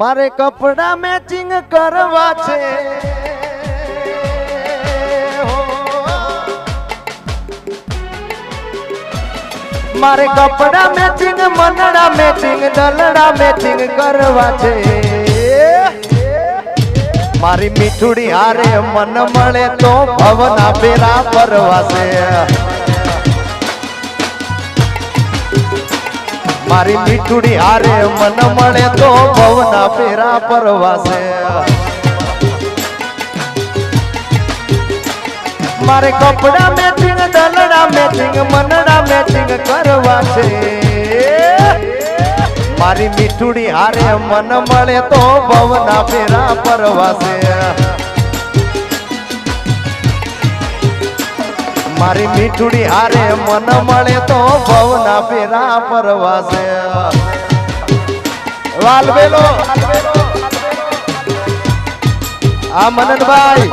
મારે કપડા મેચિંગ કરવા છે. મારે કપડા મેચિંગ મનડા મેચિંગ દલડા મેચિંગ કરવા છે. મારી મીઠુડી હારે મન મળે તો ભવના પેરા પરવાસે મારી મીઠુડી હારે મન મળે તો ભવના ફેરા પરવાસે મારે કપડા મેચિંગ દલડા મેચિંગ મનડા મેચિંગ કરવા છે મારી મીઠુડી હારે મન મળે તો ભવના ફેરા પરવાસે મારી મીઠુડી હારે મન મળે તો ભવના ફેરા પરવાસે વાલવેલો આ મનનભાઈ.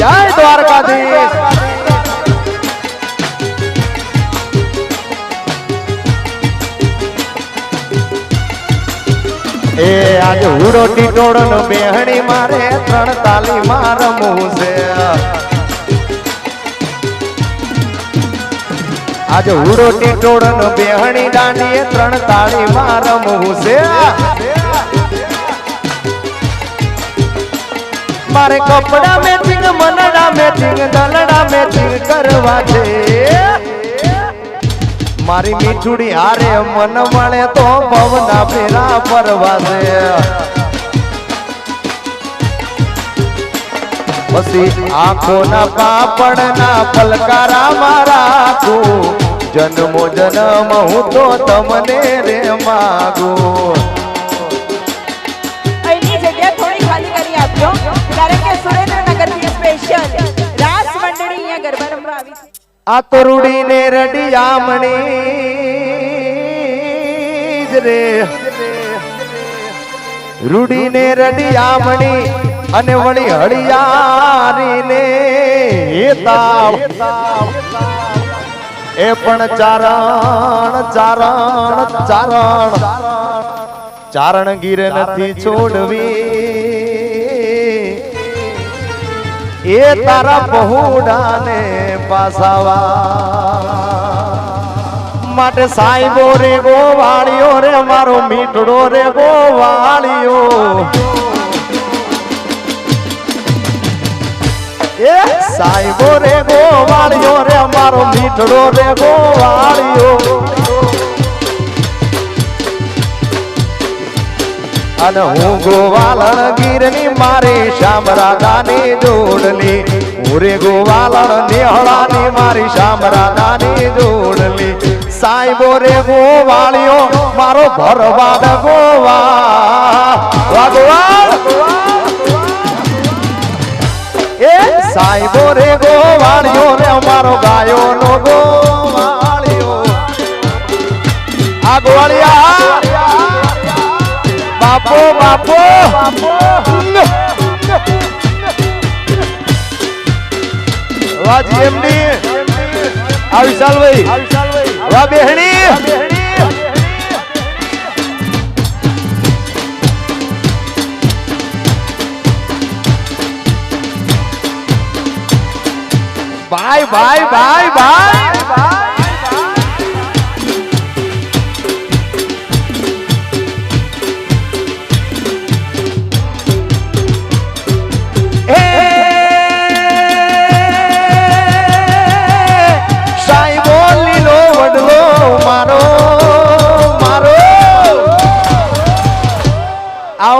જય દ્વારકાધીશ. આજ હુડો ટીટોળો નો બેહણી મારે ત્રણ તાલી માં છે. આજ હુડો ટીટોળ નો બેહણી દાંડીએ ત્રણ તાળી માં છે. મારે કપડા મેચિંગ મનડા મેચિંગ દલડા મેચિંગ કરવા છે. મારી મીઠુડી હારે મન મળે તો પવના ફેરા પરવાસે પછી આંખોના પાપડના પલકારા મારા જન્મો જન્મ હું તો તમને રે માગું. આ તો રૂડીને રડિયામણી જ રે. રૂડીને રડિયામણી અને વળી હળિયારી ને એ પણ ચારણ ચારણ ચારણ. ચારણ ગીર નથી છોડવી. એ તારા બહુડાને પાસાવા. માટે સાહેબો રે ગોવાળીઓ રે, મારો મીઠડો રે ગોવાળીઓ એ સાહેબો રે ગોવાળીઓ રે, મારો મીઠડો રે ગોવાળિયો અને હું ગોવાલણ ગીરની મારી શામરાદાની જોડલી ઉરે ગોવાલણ નિહળાની મારી શામરાદાની જોડલી સાહેબો રે ગોવાળીઓ, મારો ભરવાડ ગોવા. ભગવાન એ સાહેબો રે ગોવાળીઓ રે મારો ગાયો નો ગોવાળીઓ. આ ગોવાળિયા. બાપો બાપો વાજી એમડી આ વિશાલભાઈ વાહ બેહણી ભાઈ ભાઈ ભાઈ ભાઈ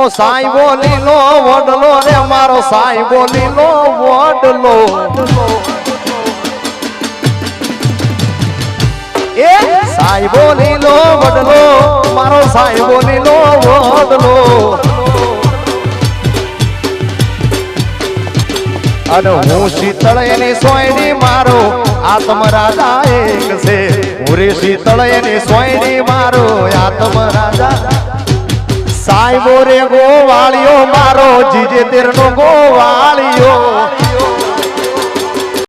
આવો બોલી લો વડલો રે મારો સાઈ બોલી લો વડલો. એ સાઈ બોલી લો વડલો, મારો સાઈ બોલી લો વડલો. અને હું શીતળ એની સોયડી મારો આત્મ રાજા એક છે. હું રે શીતળ એની સોયડી મારો આત્મ રાજા સાહેબો રે ગોવાળિયો મારો જીજે તેરનો ગોવાળિયો